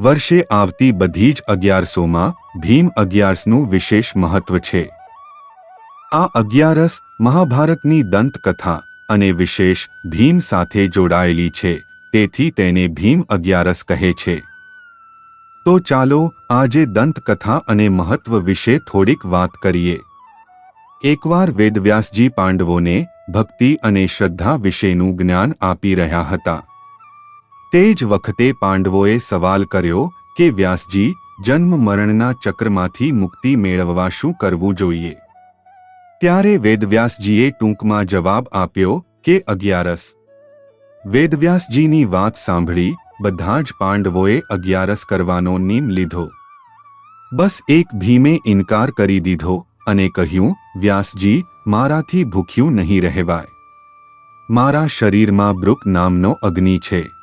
વર્ષે આવતી બધી જ અગિયારસોમાં ભીમ અગિયારસનું વિશેષ મહત્વ છે. આ અગિયારસ મહાભારતની દંતકથા અને વિશેષ ભીમ સાથે જોડાયેલી છે, તેથી તેને ભીમ અગિયારસ કહે છે. તો ચાલો આજે દંતકથા અને મહત્વ વિશે થોડીક વાત કરીએ. એકવાર વેદવ્યાસજી પાંડવોને ભક્તિ અને શ્રદ્ધા વિશેનું જ્ઞાન આપી રહ્યા હતા. તે જ વખતે પાંડવોએ સવાલ કર્યો કે વ્યાસજી, જન્મ મરણના ચક્રમાંથી મુક્તિ મેળવવા શું કરવું જોઈએ? ત્યારે વેદવ્યાસજીએ ટૂંકમાં જવાબ આપ્યો કે અગિયારસ. વેદવ્યાસજીની વાત સાંભળી બધા જ પાંડવોએ અગિયારસ કરવાનો નિયમ લીધો. બસ એક ભીમે ઇનકાર કરી દીધો અને કહ્યું, વ્યાસજી, મારાથી ભૂખ્યું નહીં રહેવાય. મારા શરીરમાં બ્રુક નામનો અગ્નિ છે.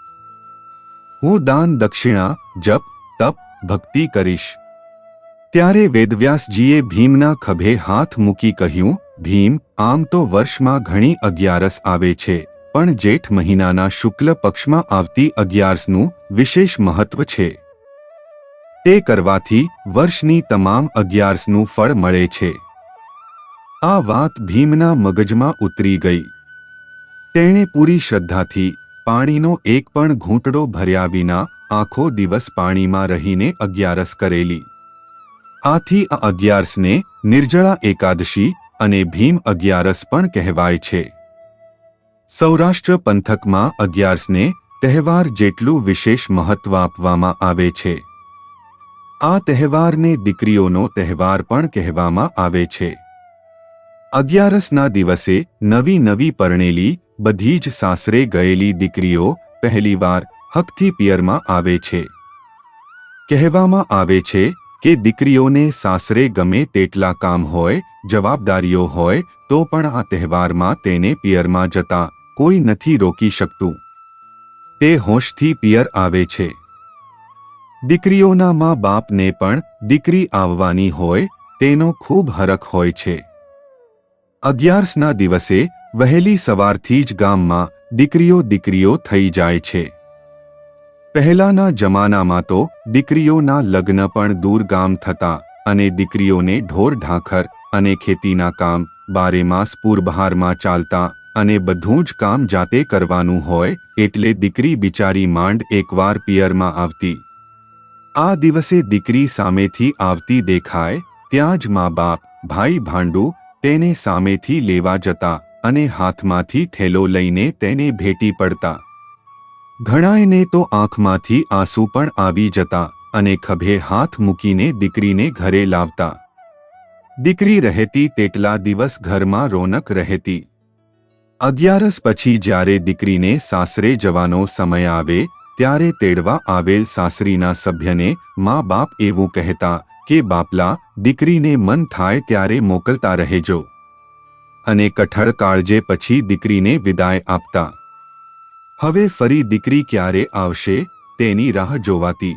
હું દાન દક્ષિણા, જપ, તપ, ભક્તિ કરીશ. ત્યારે વેદવ્યાસજીએ ભીમના ખભે હાથ મૂકી કહ્યું, ભીમ, આમ તો વર્ષમાં ઘણી અગિયારસ આવે છે, પણ જેઠ મહિનાના શુક્લ પક્ષમાં આવતી અગિયારસનું વિશેષ મહત્વ છે. તે કરવાથી વર્ષની તમામ અગિયારસનું ફળ મળે છે. આ વાત ભીમના મગજમાં ઉતરી ગઈ. તેણે પૂરી શ્રદ્ધાથી પાણીનો એક પણ ઘૂંટડો ભર્યા વિના આખો દિવસ પાણીમાં રહીને અગિયારસ કરેલી. આથી આ અગિયારસને નિર્જળા એકાદશી અને ભીમ અગિયારસ પણ કહેવાય છે. સૌરાષ્ટ્ર પંથકમાં અગિયારસને તહેવાર જેટલું વિશેષ મહત્વ આપવામાં આવે છે. આ તહેવારને દીકરીઓનો તહેવાર પણ કહેવામાં આવે છે. અગિયારસના દિવસે નવી નવી પરણેલી, બધી જ સાસરે ગયેલી દીકરીઓ પહેલીવાર હકથી પિયરમાં આવે છે. કહેવામાં આવે છે કે દીકરીઓને સાસરે ગમે તેટલા કામ હોય, જવાબદારીઓ હોય, તો પણ આ તહેવારમાં તેને પિયરમાં જતા કોઈ નથી રોકી શકતું. તે હોશથી પિયર આવે છે. દીકરીઓના મા બાપને પણ દીકરી આવવાની હોય, તેનો ખૂબ હરખ હોય છે. અગિયારસના દિવસે વહેલી સવારથી જ ગામમાં દીકરીઓ દીકરીઓ થઈ જાય છે. પહેલાના જમાનામાં તો દીકરીઓના લગ્ન પણ દૂર ગામ થતા અને દીકરીઓને ઢોર ઢાંખર અને ખેતીના કામ બારેમાસ પૂરબહારમાં ચાલતા અને બધું જ કામ જાતે કરવાનું હોય એટલે દીકરી બિચારી માંડ એકવાર પિયરમાં આવતી. આ દિવસે દીકરી સામેથી આવતી દેખાય ત્યાં જ મા બાપ, ભાઈ ભાંડુ તેને સામેથી લેવા જતા અને હાથમાંથી થેલો લઈને તેને ભેટી પડતા. ઘણાયને તો આંખમાંથી આંસુ પણ આવી જતા અને ખભે હાથ મૂકીને દીકરીને ઘરે લાવતા. દીકરી રહેતી તેટલા દિવસ ઘરમાં રોનક રહેતી. અગિયારસ પછી જ્યારે દીકરીને સાસરે જવાનો સમય આવે, ત્યારે તેડવા આવેલ સાસરીના સભ્યને મા બાપ એવું કહેતા કે બાપલા, દીકરીને મન થાય ત્યારે મોકલતા રહેજો. અને કઠળ કાળજે પછી દીકરીને વિદાય આપતા. હવે ફરી દીકરી ક્યારે આવશે, તેની રાહ જોવાતી.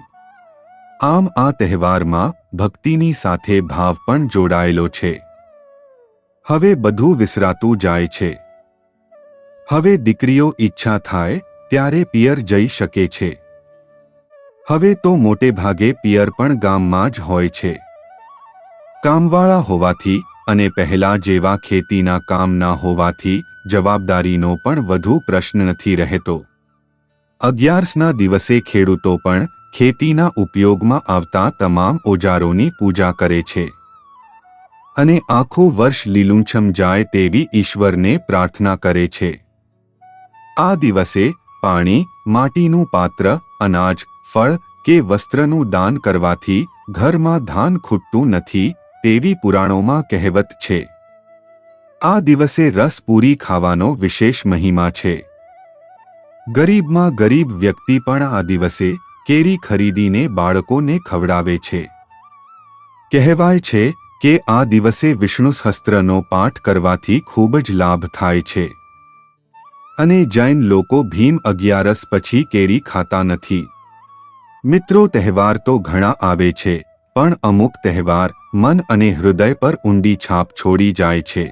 આમ આ તહેવારમાં ભક્તિની સાથે ભાવ પણ જોડાયેલો છે. હવે બધું વિસરાતું જાય છે. હવે દીકરીઓ ઈચ્છા થાય, ત્યારે પિયર જઈ શકે છે. હવે તો મોટે ભાગે પિયર પણ ગામમાં જ હોય છે. કામવાળા હોવાથી અને પહેલા જેવા ખેતીના કામ ના હોવાથી જવાબદારીનો પણ વધુ પ્રશ્ન નથી રહેતો. અગિયારસના દિવસે ખેડૂતો પણ ખેતીના ઉપયોગમાં આવતા તમામ ઓજારોની પૂજા કરે છે. અને આખું વર્ષ લીલુંછમ જાય તેવી ઈશ્વરને પ્રાર્થના કરે છે. આ દિવસે પાણી, માટીનું પાત્ર, અનાજ ફળ કે વસ્ત્રનું દાન કરવાથી ઘરમાં ધાન ખૂટતું નથી તેવી પુરાણોમાં કહેવત છે. આ દિવસે રસ પૂરી ખાવાનો વિશેષ મહિમા છે. ગરીબમાં ગરીબ વ્યક્તિ પણ આ દિવસે કેરી ખરીદીને બાળકોને ખવડાવે છે. કહેવાય છે કે આ દિવસે વિષ્ણુ સહસ્ત્રનો પાઠ કરવાથી ખૂબ જ લાભ થાય છે. અને જૈન લોકો ભીમ અગિયારસ પછી કેરી ખાતા નથી. મિત્રો તહેવાર તો ઘણા આવે છે, પણ અમુક તહેવાર મન અને હૃદય પર ઊંડી છાપ છોડી જાય છે.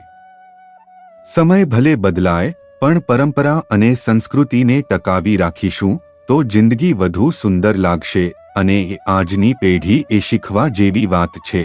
સમય ભલે બદલાય, પણ પરંપરા અને સંસ્કૃતિને ટકાવી રાખીશું, તો જિંદગી વધુ સુંદર લાગશે, અને આજની પેઢી એ શીખવા જેવી વાત છે.